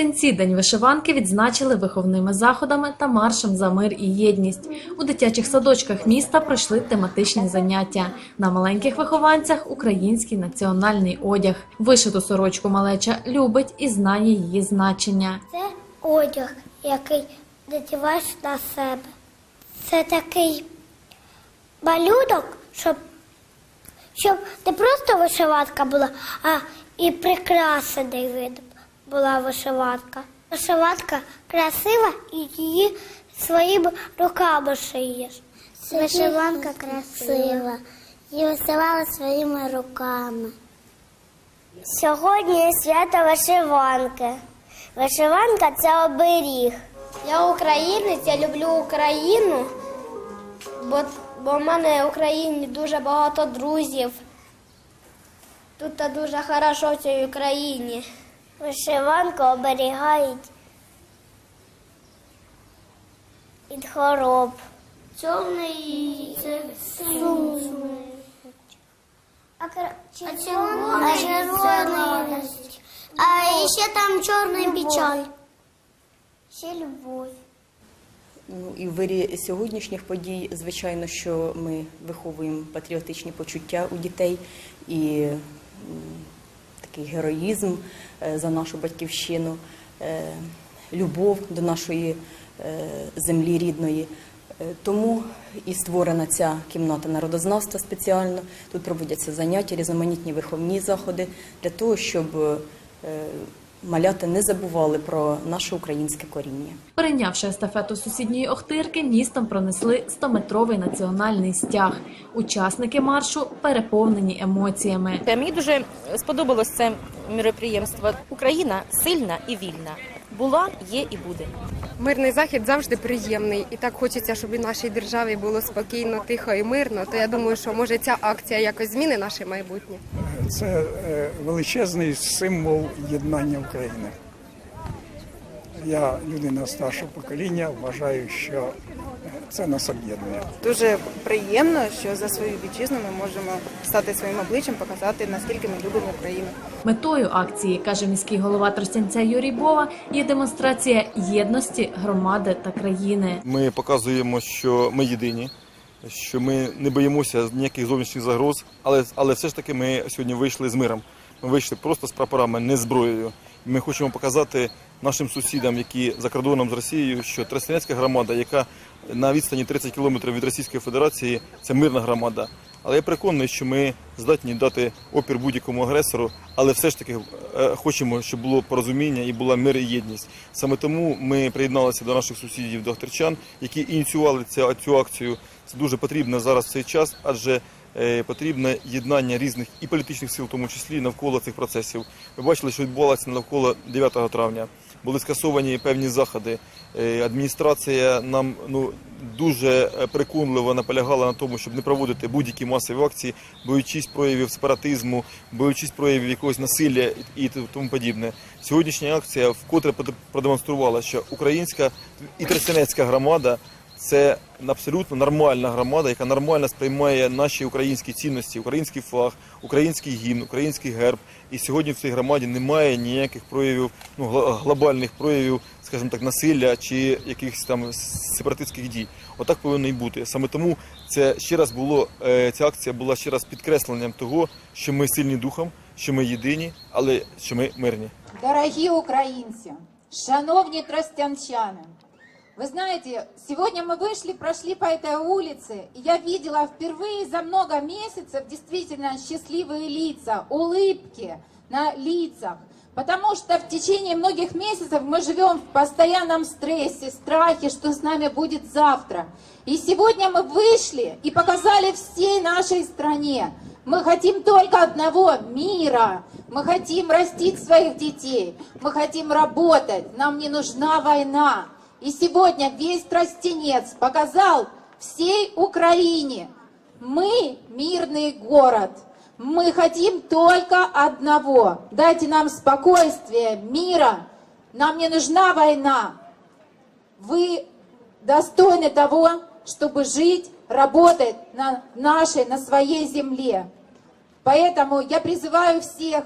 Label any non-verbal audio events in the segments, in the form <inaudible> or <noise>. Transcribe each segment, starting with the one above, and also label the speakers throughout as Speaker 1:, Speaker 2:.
Speaker 1: Тростянці День вишиванки відзначили виховними заходами та маршем за мир і єдність. У дитячих садочках міста пройшли тематичні заняття. На маленьких вихованцях український національний одяг. Вишиту сорочку малеча любить і знає її значення.
Speaker 2: Це одяг, який надіваєш на себе. Це такий малюнок, щоб, щоб не просто вишиванка була, а і прикрасений вид була вишиванка. Вишиванка красива і її своїми руками шиєш. Вишиванка красива. Її вишивала своїми руками. Сьогодні свято вишиванки. Вишиванка це оберіг. Я українець, я люблю Україну, бо, бо в мене в Україні дуже багато друзів. Тут дуже хорошо в цій Україні. Вишиванку оберігають від хвороб. Чорний це сум. А, а червоний А ще там чорний печаль. Ще любов.
Speaker 3: Ну і в вирі сьогоднішніх подій, звичайно, що ми виховуємо патріотичні почуття у дітей і такий героїзм е, за нашу батьківщину, е, любов до нашої е, землі рідної. Тому і створена ця кімната народознавства спеціально. Тут проводяться заняття, різноманітні виховні заходи для того, щоб малята не забували про наше українське коріння.
Speaker 1: Перейнявши естафету сусідньої Охтирки, містом пронесли 100-метровий національний стяг. Учасники маршу переповнені емоціями.
Speaker 4: Е, Мені дуже сподобалось це міроприємство. Україна сильна і вільна. Була, є і буде.
Speaker 5: Мирний захід завжди приємний, і так хочеться, щоб і нашій державі було спокійно, тихо і мирно. То я думаю, що може ця акція якось зміни наше майбутнє.
Speaker 6: Це е, величезний символ єднання України. Я людина старшого покоління, вважаю, що е, це нас об'єднує.
Speaker 7: Дуже приємно, що за свою вітчизну ми можемо стати своїм обличчям, показати наскільки ми любимо Україну.
Speaker 1: Метою акції, каже міський голова Тростянця Юрій Бова, є демонстрація єдності громади та країни.
Speaker 8: Ми показуємо, що ми єдині, що ми не боїмося ніяких зовнішніх загроз, але, але все ж таки ми сьогодні вийшли з миром. Ми вийшли просто з прапорами, не зброєю. Ми хочемо показати нашим сусідам, які за кордоном з Росією, що Тростянецька громада, яка на відстані 30 кілометрів від Російської Федерації, це мирна громада. Але я переконаний, що ми здатні дати опір будь-якому агресору, але все ж таки е, хочемо, щоб було порозуміння і була мир і єдність. Саме тому ми приєдналися до наших сусідів до Охтирчан, які ініціювали цю акцію. Це дуже потрібно зараз в цей час, адже е, потрібне єднання різних і політичних сил, в тому числі навколо цих процесів. Ви бачили, що відбувалося навколо 9 травня. Були скасовані певні заходи. Е, Адміністрація нам ну дуже е, переконливо наполягала на тому, щоб не проводити будь-які масові акції, боючись проявів сепаратизму, боючись проявів якогось насилля і тому подібне. Сьогоднішня акція вкотре продемонструвала, що українська і тростянецька громада це абсолютно нормальна громада, яка нормально сприймає наші українські цінності, український флаг, український гімн, український герб. І сьогодні в цій громаді немає ніяких проявів, ну глобальних проявів, скажімо так, насилля чи якихось там сепаратистських дій. Отак повинно і бути. Саме тому це ще раз було е, ця акція була ще раз підкресленням того, що ми сильні духом, що ми єдині, але що ми мирні.
Speaker 9: Дорогі українці, шановні тростянчани, вы знаете, сегодня мы вышли, прошли по этой улице, и я видела впервые за много месяцев действительно счастливые лица, улыбки на лицах. Потому что в течение многих месяцев мы живем в постоянном стрессе, страхе, что с нами будет завтра. И сегодня мы вышли и показали всей нашей стране, мы хотим только одного мира. Мы хотим растить своих детей. Мы хотим работать. Нам не нужна война. И сегодня весь Тростенец показал всей Украине. Мы мирный город. Мы хотим только одного. Дайте нам спокойствие, мира. Нам не нужна война. Вы достойны того, чтобы жить, работать на нашей, на своей земле. Поэтому я призываю всех,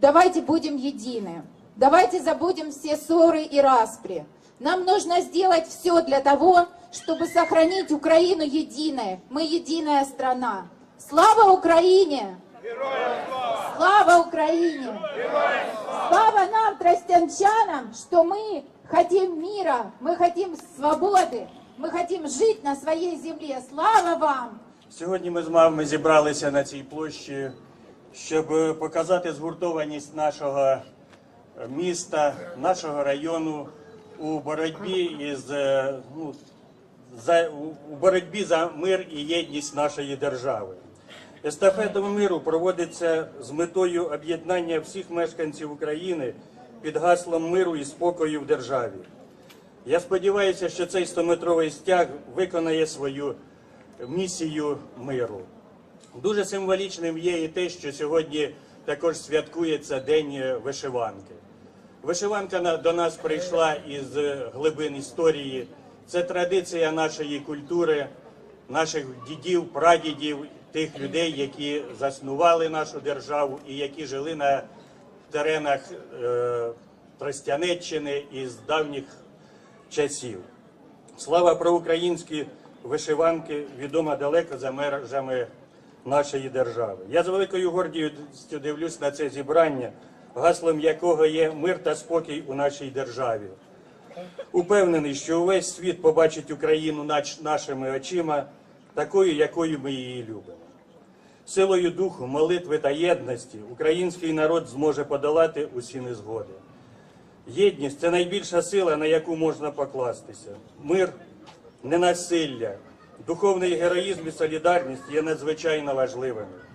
Speaker 9: давайте будем едины. Давайте забудем все ссоры и распри. Нам нужно сделать все для того, чтобы сохранить Украину единой. Мы единая страна. Слава Украине! Слава Украине! Слава нам, тростянчанам, что мы хотим мира, мы хотим свободы, мы хотим жить на своей земле. Слава вам!
Speaker 10: Сьогодні ми з вами зібралися на цій площі, щоб показати згуртованість нашого міста, нашого району у боротьбі із е, ну, за у- боротьбі за мир і єдність нашої держави. Естафета миру проводиться з метою об'єднання всіх мешканців України під гаслом миру і спокою в державі. Я сподіваюся, що цей 100-метровий стяг виконає свою місію миру. Дуже символічним є і те, що сьогодні також святкується День вишиванки. Вишиванка до нас прийшла із е, глибин історії. Це традиція нашої культури, наших дідів, прадідів, тих людей, які заснували нашу державу і які жили на теренах е, Тростянеччини із давніх часів. Слава про українські вишиванки відома далеко за межами нашої держави. Я з великою гордістю дивлюсь на це зібрання, гаслом якого є мир та спокій у нашій державі. Упевнений, що увесь світ побачить Україну нашими очима, такою, якою ми її любимо. Силою духу, молитви та єдності український народ зможе подолати усі незгоди. Єдність це найбільша сила, на яку можна покластися. Мир, ненасилля, духовний героїзм і солідарність є надзвичайно важливими.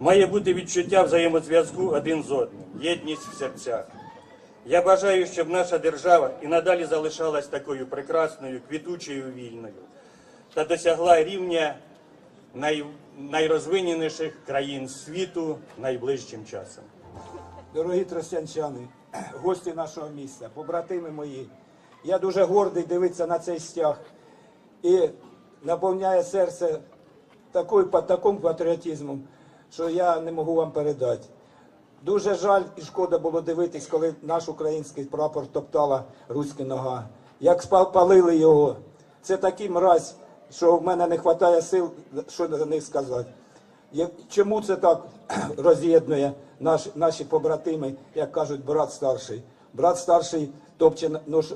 Speaker 10: Має бути відчуття взаємозв'язку один з одним, єдність в серцях. Я бажаю, щоб наша держава і надалі залишалась такою прекрасною, квітучою вільною та досягла рівня най... найрозвиненіших країн світу найближчим часом.
Speaker 11: Дорогі тростянчани, гості нашого міста, побратими мої, я дуже гордий дивитися на цей стяг і наповняє серце такою, таким патріотизмом, що я не можу вам передати. Дуже жаль і шкода було дивитись, коли наш український прапор топтала руська нога. Як спал- палили його. Це такий мразь, що в мене не вистачає сил, що за них сказати. Чому це так <clears throat> роз'єднує наш, наші побратими, як кажуть, брат старший? Брат старший топче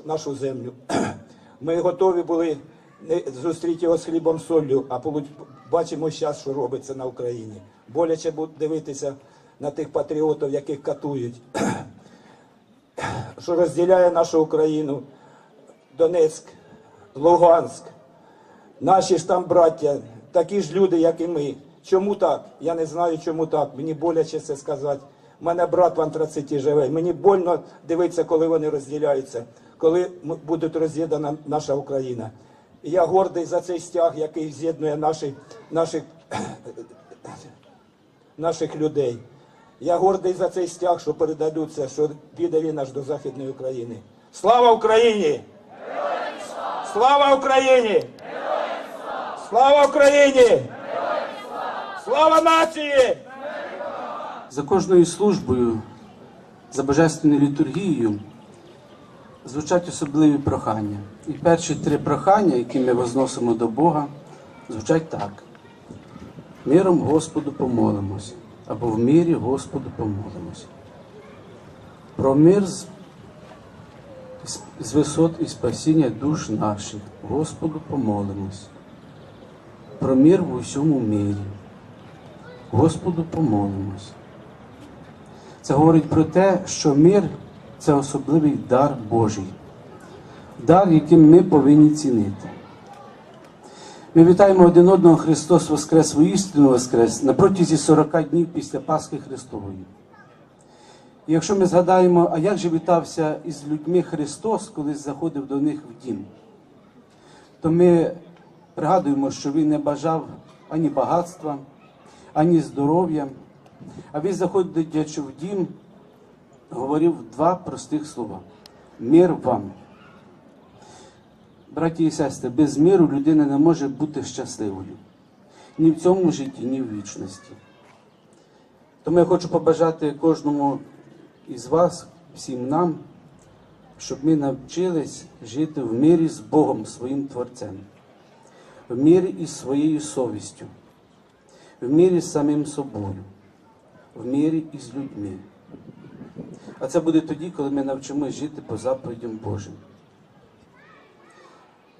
Speaker 11: нашу землю. <clears throat> Ми готові були не зустріти його з хлібом соллю, а бачимо зараз, що робиться на Україні. Боляче буде дивитися на тих патріотів, яких катують, що розділяє нашу Україну, Донецьк, Луганськ. Наші ж там браття, такі ж люди, як і ми. Чому так? Я не знаю, чому так. Мені боляче це сказати. У мене брат в антрациті живе. Мені больно дивитися, коли вони розділяються, коли буде роз'єднана наша Україна. Я гордий за цей стяг, який з'єднує наші, наших, <coughs> наших людей. Я гордий за цей стяг, що передадуться, що піде він аж до Західної України. Слава Україні! Слава Україні! Слава Україні! Слава нації!
Speaker 12: За кожною службою, за божественною літургією звучать особливі прохання. І перші три прохання, які ми возносимо до Бога, звучать так: миром Господу помолимось, або в мирі Господу помолимось. Про мир з, з- висот і спасіння душ наших, Господу помолимось. Про мир в усьому мирі. Господу помолимось. Це говорить про те, що мир це особливий дар Божий, дар, яким ми повинні цінити. Ми вітаємо один одного Христос Воскрес, воістину Воскрес на протязі 40 днів після Пасхи Христової. І якщо ми згадаємо, а як же вітався із людьми Христос, коли заходив до них в дім, то ми пригадуємо, що Він не бажав ані багатства, ані здоров'я. А він, заходячи в дім, говорив два простих слова: мир вам. Браті і сестри, без миру людина не може бути щасливою ні в цьому житті, ні в вічності. Тому я хочу побажати кожному із вас, всім нам, щоб ми навчились жити в мирі з Богом, своїм Творцем, в мирі із своєю совістю, в мирі з самим собою, в мирі із людьми. А це буде тоді, коли ми навчимось жити по заповідям Божим.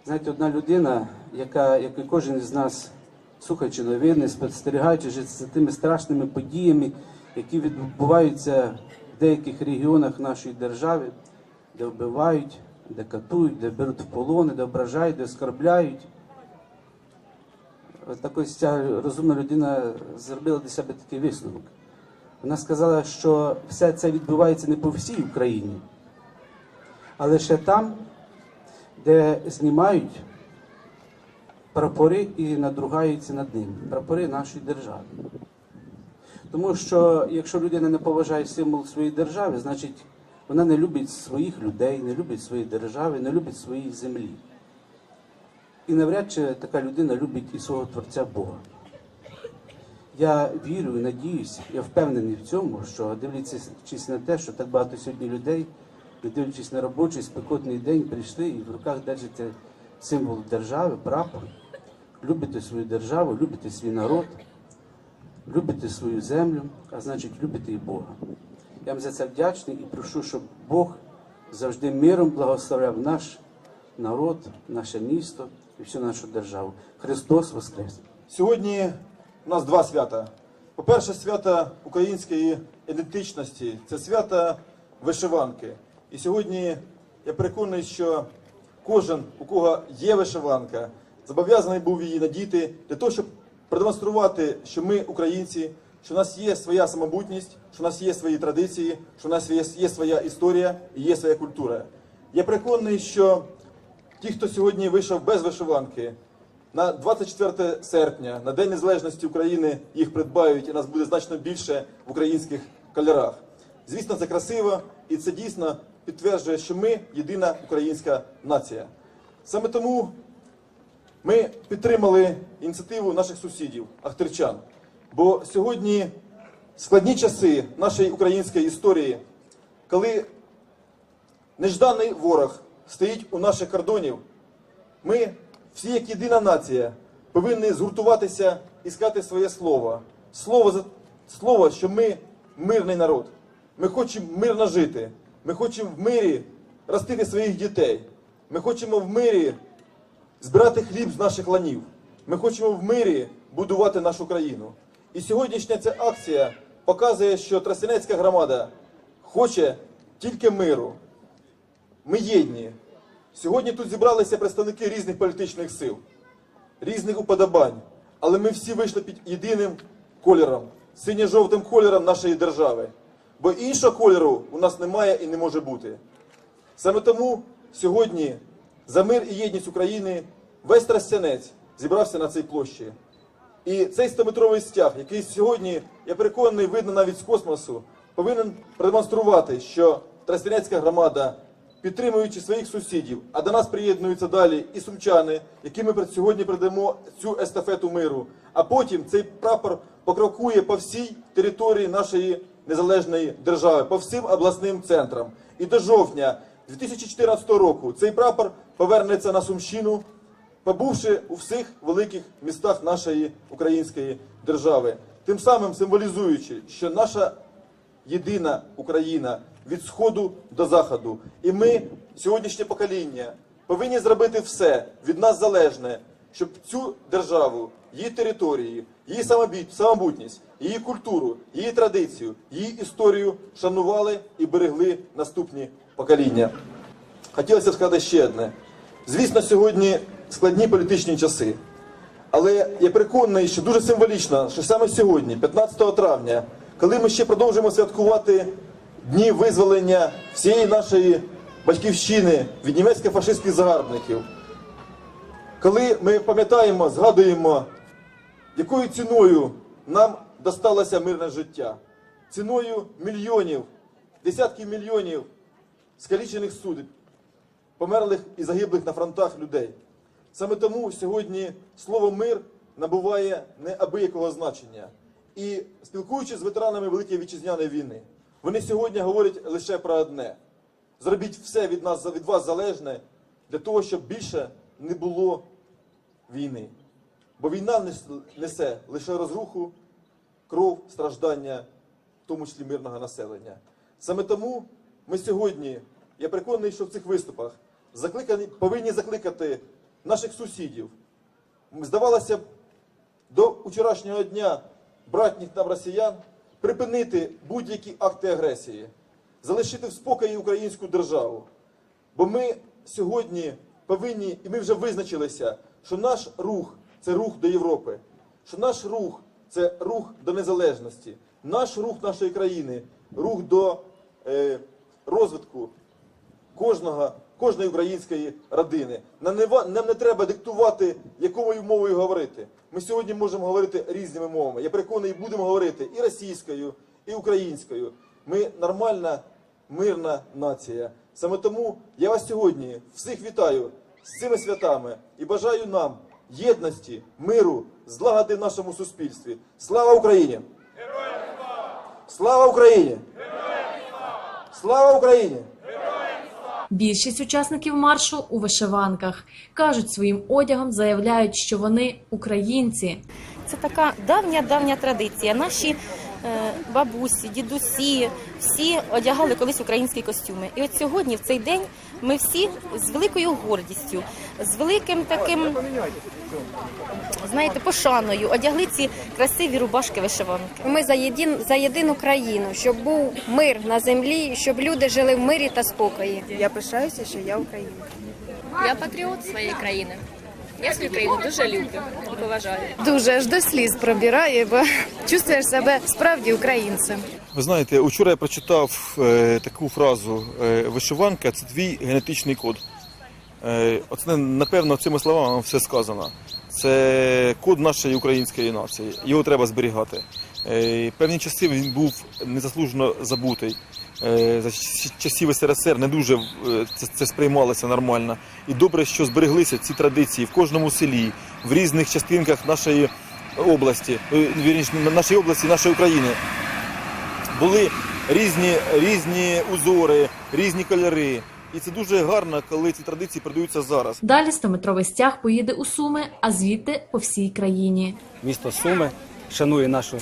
Speaker 12: Знаєте, одна людина, яка, як і кожен із нас, слухаючи новини, спостерігаючи за тими страшними подіями, які відбуваються в деяких регіонах нашої держави, де вбивають, де катують, де беруть в полони, де ображають, де оскорбляють. Так ось ця розумна людина зробила для себе такий висновок. Вона сказала, що все це відбувається не по всій Україні, а лише там, де знімають прапори і надругаються над ними, прапори нашої держави. Тому що якщо людина не поважає символ своєї держави, значить вона не любить своїх людей, не любить своєї держави, не любить своєї землі. І навряд чи така людина любить і свого Творця Бога. Я вірю надіюсь, я впевнений в цьому, що дивлячись на те, що так багато сьогодні людей, не дивлячись на робочий спекотний день, прийшли і в руках держите символ держави, прапор, любите свою державу, любите свій народ, любите свою землю, а значить любите і Бога. Я вам за це вдячний і прошу, щоб Бог завжди миром благословляв наш народ, наше місто і всю нашу державу. Христос Воскрес!
Speaker 8: Сьогодні у нас два свята. По-перше, свято української ідентичності це свято вишиванки. І сьогодні я переконаний, що кожен, у кого є вишиванка, зобов'язаний був її надіти для того, щоб продемонструвати, що ми українці, що у нас є своя самобутність, що у нас є свої традиції, що у нас є своя історія і є своя культура. Я переконаний, що ті, хто сьогодні вийшов без вишиванки, на 24 серпня, на День Незалежності України, їх придбають, і нас буде значно більше в українських кольорах. Звісно, це красиво, і це дійсно підтверджує, що ми єдина українська нація. Саме тому ми підтримали ініціативу наших сусідів, ахтирчан. Бо сьогодні складні часи нашої української історії, коли нежданий ворог стоїть у наших кордонів, ми всі, як єдина нація, повинні згуртуватися і сказати своє слово. Слово, слово, що ми мирний народ. Ми хочемо мирно жити. Ми хочемо в мирі ростити своїх дітей. Ми хочемо в мирі збирати хліб з наших ланів. Ми хочемо в мирі будувати нашу країну. І сьогоднішня ця акція показує, що Тростянецька громада хоче тільки миру. Ми єдні. Сьогодні тут зібралися представники різних політичних сил, різних уподобань, але ми всі вийшли під єдиним кольором, синьо-жовтим кольором нашої держави. Бо іншого кольору у нас немає і не може бути. Саме тому сьогодні за мир і єдність України весь Тростянець зібрався на цій площі. І цей 100-метровий стяг, який сьогодні, я переконаний, видно навіть з космосу, повинен продемонструвати, що Тростянецька громада, підтримуючи своїх сусідів, а до нас приєднуються далі і сумчани, яким ми сьогодні придамо цю естафету миру. А потім цей прапор покрокує по всій території нашої незалежної держави, по всім обласним центрам. І до жовтня 2014 року цей прапор повернеться на Сумщину, побувши у всіх великих містах нашої української держави, тим самим символізуючи, що наша єдина Україна від сходу до заходу, і ми, сьогоднішнє покоління, повинні зробити все від нас залежне, щоб цю державу, її території, її самобутність, її культуру, її традицію, її історію шанували і берегли наступні покоління. Хотілося сказати ще одне. Звісно, сьогодні складні політичні часи. Але я переконаний, що дуже символічно, що саме сьогодні, 15 травня, коли ми ще продовжуємо святкувати дні визволення всієї нашої батьківщини від німецько-фашистських загарбників, коли ми пам'ятаємо, згадуємо, якою ціною нам досталося мирне життя, ціною мільйонів, десятків мільйонів скалічених судеб, померлих і загиблих на фронтах людей. Саме тому сьогодні слово мир набуває неабиякого значення. І спілкуючись з ветеранами Великої вітчизняної війни, Вони сьогодні говорять лише про одне: зробіть все від нас від вас залежне для того, щоб більше не було війни. Бо війна несе лише розруху, кров, страждання, в тому числі мирного населення. Саме тому ми сьогодні, я переконаний, що в цих виступах закликані, повинні закликати наших сусідів. Здавалося б, до вчорашнього дня братніх нам росіян припинити будь-які акти агресії, залишити в спокої українську державу. Бо ми сьогодні повинні, і ми вже визначилися, що наш рух це рух до Європи, що наш рух це рух до незалежності, наш рух нашої країни, рух до е, розвитку кожного, кожної української родини. Нам не, треба диктувати, якою мовою говорити. Ми сьогодні можемо говорити різними мовами. Я переконаний, будемо говорити і російською, і українською. Ми нормальна, мирна нація. Саме тому я вас сьогодні всіх вітаю з цими святами і бажаю нам єдності, миру, злагоди в нашому суспільстві. Слава Україні! Слава Україні! Слава Україні!
Speaker 1: Більшість учасників маршу у вишиванках кажуть своїм одягом, заявляють, що вони українці.
Speaker 4: Це така давня давня традиція. Наші е, бабусі, дідусі, всі одягали колись українські костюми. І от сьогодні, в цей день, ми всі з великою гордістю, з великим таким, знаєте, пошаною одягли ці красиві рубашки вишиванки.
Speaker 5: Ми за єдин за єдину країну, щоб був мир на землі, щоб люди жили в мирі та спокої. Я пишаюся, що я українка.
Speaker 13: Я патріот своєї країни. Я свою країну дуже люблю і поважаю.
Speaker 14: Дуже аж до сліз пробирає, бо чувствуєш себе справді українцем.
Speaker 15: Ви знаєте, учора я прочитав е, таку фразу е, вишиванка це твій генетичний код. Е, оце напевно цими словами все сказано. Це код нашої української нації. Його треба зберігати. Е, певні часи він був незаслужено забутий. Е, за часів СРСР не дуже е, це, сприймалося нормально. І добре, що збереглися ці традиції в кожному селі, в різних частинках нашої області, нашої області, нашої України були різні, різні узори, різні кольори. І це дуже гарно, коли ці традиції передаються зараз.
Speaker 1: Далі 100-метровий стяг поїде у Суми, а звідти по всій країні.
Speaker 16: Місто Суми шанує нашу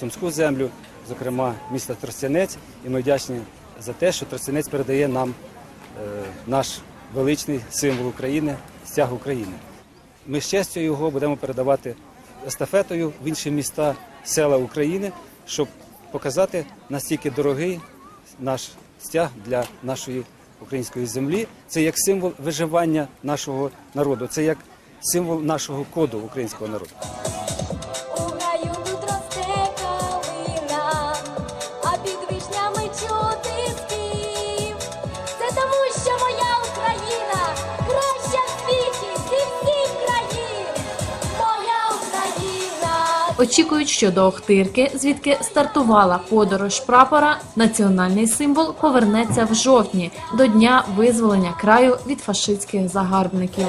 Speaker 16: сумську землю, зокрема місто Тростянець. І ми вдячні за те, що Тростянець передає нам е, наш величний символ України, стяг України. Ми з честю його будемо передавати естафетою в інші міста, села України, щоб показати настільки дорогий наш стяг для нашої української землі. Це як символ виживання нашого народу, це як символ нашого коду українського народу.
Speaker 1: Очікують, що до Охтирки, звідки стартувала подорож прапора, національний символ повернеться в жовтні до дня визволення краю від фашистських загарбників.